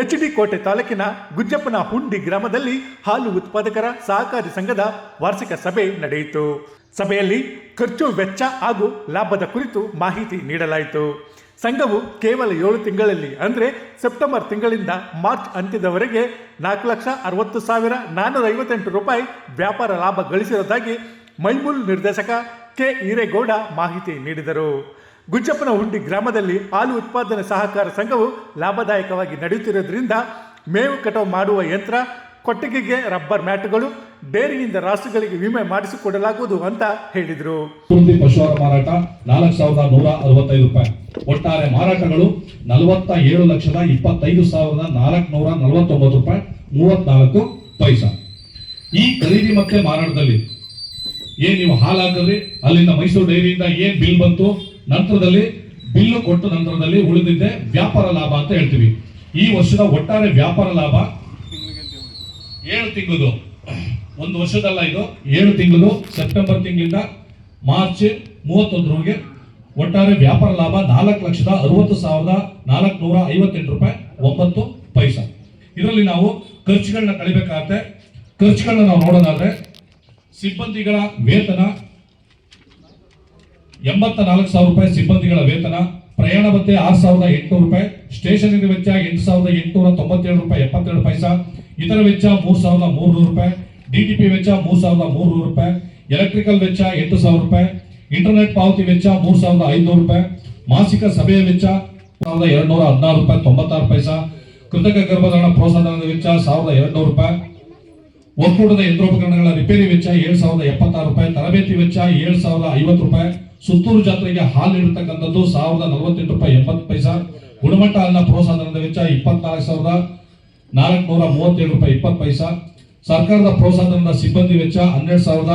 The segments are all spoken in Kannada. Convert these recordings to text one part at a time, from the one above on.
ಎಚ್ ಡಿ ಕೋಟೆ ತಾಲೂಕಿನ ಗುಜ್ಜಪ್ಪನ ಹುಂಡಿ ಗ್ರಾಮದಲ್ಲಿ ಹಾಲು ಉತ್ಪಾದಕರ ಸಹಕಾರಿ ಸಂಘದ ವಾರ್ಷಿಕ ಸಭೆ ನಡೆಯಿತು. ಸಭೆಯಲ್ಲಿ ಖರ್ಚು ವೆಚ್ಚ ಹಾಗೂ ಲಾಭದ ಕುರಿತು ಮಾಹಿತಿ ನೀಡಲಾಯಿತು. ಸಂಘವು ಕೇವಲ ಏಳು ತಿಂಗಳಲ್ಲಿ ಅಂದರೆ ಸೆಪ್ಟೆಂಬರ್ ತಿಂಗಳಿಂದ ಮಾರ್ಚ್ ಅಂತ್ಯದವರೆಗೆ ನಾಲ್ಕು ಲಕ್ಷ ಅರವತ್ತು ಸಾವಿರ ನಾನ್ನೂರ ಐವತ್ತೆಂಟು ರೂಪಾಯಿ ವ್ಯಾಪಾರ ಲಾಭ ಗಳಿಸಿರುವುದಾಗಿ ಮೈಮೂಲ್ ನಿರ್ದೇಶಕ ಕೆ. ಈರೇಗೌಡ ಮಾಹಿತಿ ನೀಡಿದರು. ಗುಜ್ಜಪ್ಪನ ಹುಂಡಿ ಗ್ರಾಮದಲ್ಲಿ ಹಾಲು ಉತ್ಪಾದನೆ ಸಹಕಾರ ಸಂಘವು ಲಾಭದಾಯಕವಾಗಿ ನಡೆಯುತ್ತಿರುವುದರಿಂದ ಮೇವು ಕಟಾವು ಮಾಡುವ ಯಂತ್ರ, ಕೊಟ್ಟಿಗೆಗೆ ರಬ್ಬರ್ ಮ್ಯಾಟ್ಗಳು, ಡೇರಿಯಿಂದ ರಾಸುಗಳಿಗೆ ವಿಮೆ ಮಾಡಿಸಿಕೊಡಲಾಗುವುದು ಅಂತ ಹೇಳಿದರು. ಮಾರಾಟ ನಾಲ್ಕು ಸಾವಿರದ ನೂರ ಅರವತ್ತೈದು ರೂಪಾಯಿ. ಒಟ್ಟಾರೆ ಮಾರಾಟಗಳು ನಲವತ್ತ ಏಳು ಲಕ್ಷದ ಇಪ್ಪತ್ತೈದು ಸಾವಿರದ ನಾಲ್ಕುನೂರ ನಲವತ್ತೊಂಬತ್ತು ರೂಪಾಯಿ, ಮೂವತ್ನಾಲ್ಕು ಪೈಸಾ. ಈ ಖರೀದಿ ಮತ್ತೆ ಮಾರಾಟದಲ್ಲಿ ಏನ್ ನೀವು ಹಾಲು ಹಾಕಿದ್ರಿ? ಅಲ್ಲಿಂದ ಮೈಸೂರು ಡೈರಿಯಿಂದ ಏನ್ ಬಿಲ್ ಬಂತು? ನಂತರದಲ್ಲಿ ಬಿಲ್ಲು ಕೊಟ್ಟ ನಂತರದಲ್ಲಿ ಉಳಿದಿದ್ದೆ ವ್ಯಾಪಾರ ಲಾಭ ಅಂತ ಹೇಳ್ತೀವಿ. ಈ ವರ್ಷದ ಒಟ್ಟಾರೆ ವ್ಯಾಪಾರ ಲಾಭ ಏಳು ತಿಂಗಳು ಒಂದು ವರ್ಷದಲ್ಲ ಇದು. ಏಳು ತಿಂಗಳು ಸೆಪ್ಟೆಂಬರ್ ತಿಂಗಳಿಂದ ಮಾರ್ಚ್ ಮೂವತ್ತೊಂದರವರೆಗೆ ಒಟ್ಟಾರೆ ವ್ಯಾಪಾರ ಲಾಭ ನಾಲ್ಕು ಲಕ್ಷದ ಅರವತ್ತು ಸಾವಿರದ ನಾಲ್ಕು ನೂರ ಐವತ್ತೆಂಟು ರೂಪಾಯಿ ಒಂಬತ್ತು ಪೈಸಾ. ಇದರಲ್ಲಿ ನಾವು ಖರ್ಚುಗಳನ್ನ ಕಳಿಬೇಕಾಗತ್ತೆ. ಖರ್ಚುಗಳನ್ನ ನಾವು ನೋಡೋದಾದ್ರೆ ಸಿಬ್ಬಂದಿಗಳ ವೇತನ ಎಂಬತ್ತ ನಾಲ್ಕು ಸಾವಿರ ರೂಪಾಯಿ ಸಿಬ್ಬಂದಿಗಳ ವೇತನ, ಪ್ರಯಾಣ ಭತ್ತೆ ಆರು ಸಾವಿರದ ಎಂಟುನೂರು ರೂಪಾಯಿ, ಸ್ಟೇಷನರಿ ವೆಚ್ಚ ಎಂಟು ಸಾವಿರದ ಎಂಟುನೂರ ತೊಂಬತ್ತೇಳು ರೂಪಾಯಿ ಎಪ್ಪತ್ತೆರಡು ಪೈಸಾ, ಇತರ ವೆಚ್ಚ ಮೂರು ಸಾವಿರದ ಮೂರ್ನೂರು ರೂಪಾಯಿ ಡಿಟಿಪಿ ವೆಚ್ಚ ಮೂರು ಸಾವಿರದ ಮೂರ್ನೂರು ರೂಪಾಯಿ, ಎಲೆಕ್ಟ್ರಿಕಲ್ ವೆಚ್ಚ ಎಂಟು ಸಾವಿರ ರೂಪಾಯಿ, ಇಂಟರ್ನೆಟ್ ಪಾವತಿ ವೆಚ್ಚ ಮೂರು ಸಾವಿರದ ಐದುನೂರು ರೂಪಾಯಿ, ಮಾಸಿಕ ಸಭೆಯ ವೆಚ್ಚ ಸಾವಿರದ ಎರಡುನೂರ ಹದಿನಾರು ರೂಪಾಯಿ ತೊಂಬತ್ತಾರು ಪೈಸಾ, ಕೃತಕ ಗರ್ಭಧಾರಣ ಪ್ರೋತ್ಸಾಹದ ವೆಚ್ಚ ಸಾವಿರದ ಎರಡುನೂರು ರೂಪಾಯಿ, ಒಕ್ಕೂಟದ ಯಂತ್ರೋಪಕರಣಗಳ ರಿಪೇರಿ ವೆಚ್ಚ ಏಳು ಸಾವಿರದ ಎಪ್ಪತ್ತಾರು ರೂಪಾಯಿ, ತರಬೇತಿ ವೆಚ್ಚ ಏಳು ಸಾವಿರದ ಐವತ್ತು ರೂಪಾಯಿ ಸುತ್ತೂರು ಜಾತ್ರೆಗೆ ಹಾಲು ಇರತಕ್ಕಂಥದ್ದು ಸಾವಿರದ ನಲವತ್ತೆಂಟು ರೂಪಾಯಿ ಎಪ್ಪತ್ತು ಪೈಸಾ. ಗುಣಮಟ್ಟ ಹಾಲಿನ ಪ್ರೋತ್ಸಾಹದ ವೆಚ್ಚ ಇಪ್ಪತ್ನಾಲ್ಕು ಸಾವಿರದ ನಾಲ್ಕುನೂರ ಮೂವತ್ತೇಳು ರೂಪಾಯಿ ಇಪ್ಪತ್ತು ಪೈಸಾ. ಸರ್ಕಾರದ ಪ್ರೋತ್ಸಾಹದ ಸಿಬ್ಬಂದಿ ವೆಚ್ಚ ಹನ್ನೆರಡು ಸಾವಿರದ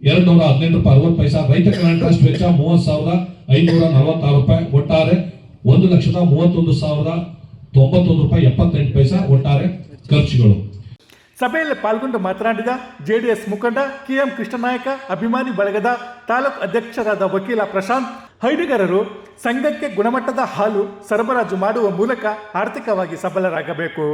ಎರಡು ನೂರ ಹದಿನೆಂಟು ರೂಪಾಯಿ ಅರವತ್ತು ಪೈಸಾ. ರೈತ ಕಲ್ಯಾಣ ಟ್ರಸ್ಟ್ ವೆಚ್ಚ ಮೂವತ್ತು ಸಾವಿರದ ಐನೂರ ನಲವತ್ತಾರು ರೂಪಾಯಿ. ಒಟ್ಟಾರೆ ಒಂದು ಲಕ್ಷದ ಮೂವತ್ತೊಂದು ಸಾವಿರದ ತೊಂಬತ್ತೊಂದು ರೂಪಾಯಿ ಎಪ್ಪತ್ತೆಂಟು ಪೈಸಾ ಒಟ್ಟಾರೆ ಖರ್ಚುಗಳು. ಸಭೆಯಲ್ಲಿ ಪಾಲ್ಗೊಂಡು ಮಾತನಾಡಿದ ಜೆಡಿಎಸ್ ಮುಖಂಡ ಕೆಎಂ ಕೃಷ್ಣನಾಯಕ, ಅಭಿಮಾನಿ ಬಳಗದ ತಾಲೂಕು ಅಧ್ಯಕ್ಷರಾದ ವಕೀಲ ಪ್ರಶಾಂತ್ ಹೈಡಿಗರರು ಸಂಘಕ್ಕೆ ಗುಣಮಟ್ಟದ ಹಾಲು ಸರಬರಾಜು ಮಾಡುವ ಮೂಲಕ ಆರ್ಥಿಕವಾಗಿ ಸಬಲರಾಗಬೇಕು.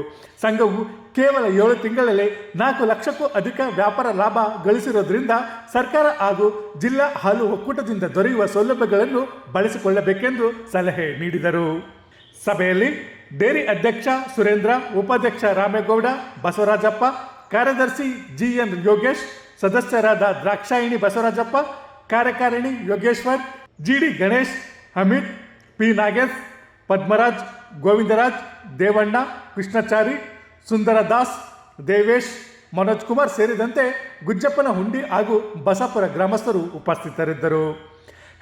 ಸಂಘವು ಕೇವಲ ಏಳು ತಿಂಗಳಲ್ಲಿ ನಾಲ್ಕು ಲಕ್ಷಕ್ಕೂ ಅಧಿಕ ವ್ಯಾಪಾರ ಲಾಭ ಗಳಿಸಿರೋದ್ರಿಂದ ಸರ್ಕಾರ ಹಾಗೂ ಜಿಲ್ಲಾ ಹಾಲು ಒಕ್ಕೂಟದಿಂದ ದೊರೆಯುವ ಸೌಲಭ್ಯಗಳನ್ನು ಬಳಸಿಕೊಳ್ಳಬೇಕೆಂದು ಸಲಹೆ ನೀಡಿದರು. ಸಭೆಯಲ್ಲಿ ಡೇರಿ ಅಧ್ಯಕ್ಷ ಸುರೇಂದ್ರ, ಉಪಾಧ್ಯಕ್ಷ ರಾಮೇಗೌಡ, ಬಸವರಾಜಪ್ಪ, ಕಾರ್ಯದರ್ಶಿ ಜಿಎನ್ ಯೋಗೇಶ್, ಸದಸ್ಯರಾದ ದ್ರಾಕ್ಷಾಯಿಣಿ ಬಸವರಾಜಪ್ಪ, ಕಾರ್ಯಕಾರಿಣಿ Yogeshwar, G D Ganesh Amit P Nagesh, Padmaraj Govindraj, Devanna Krishnachari Sundardas Devesh, Manoj Kumar ಸೇರಿದಂತೆ ಗುಜ್ಜಪ್ಪನ ಹುಂಡಿ ಹಾಗೂ ಬಸಾಪುರ ಗ್ರಾಮಸ್ಥರು ಉಪಸ್ಥಿತರಿದ್ದರು.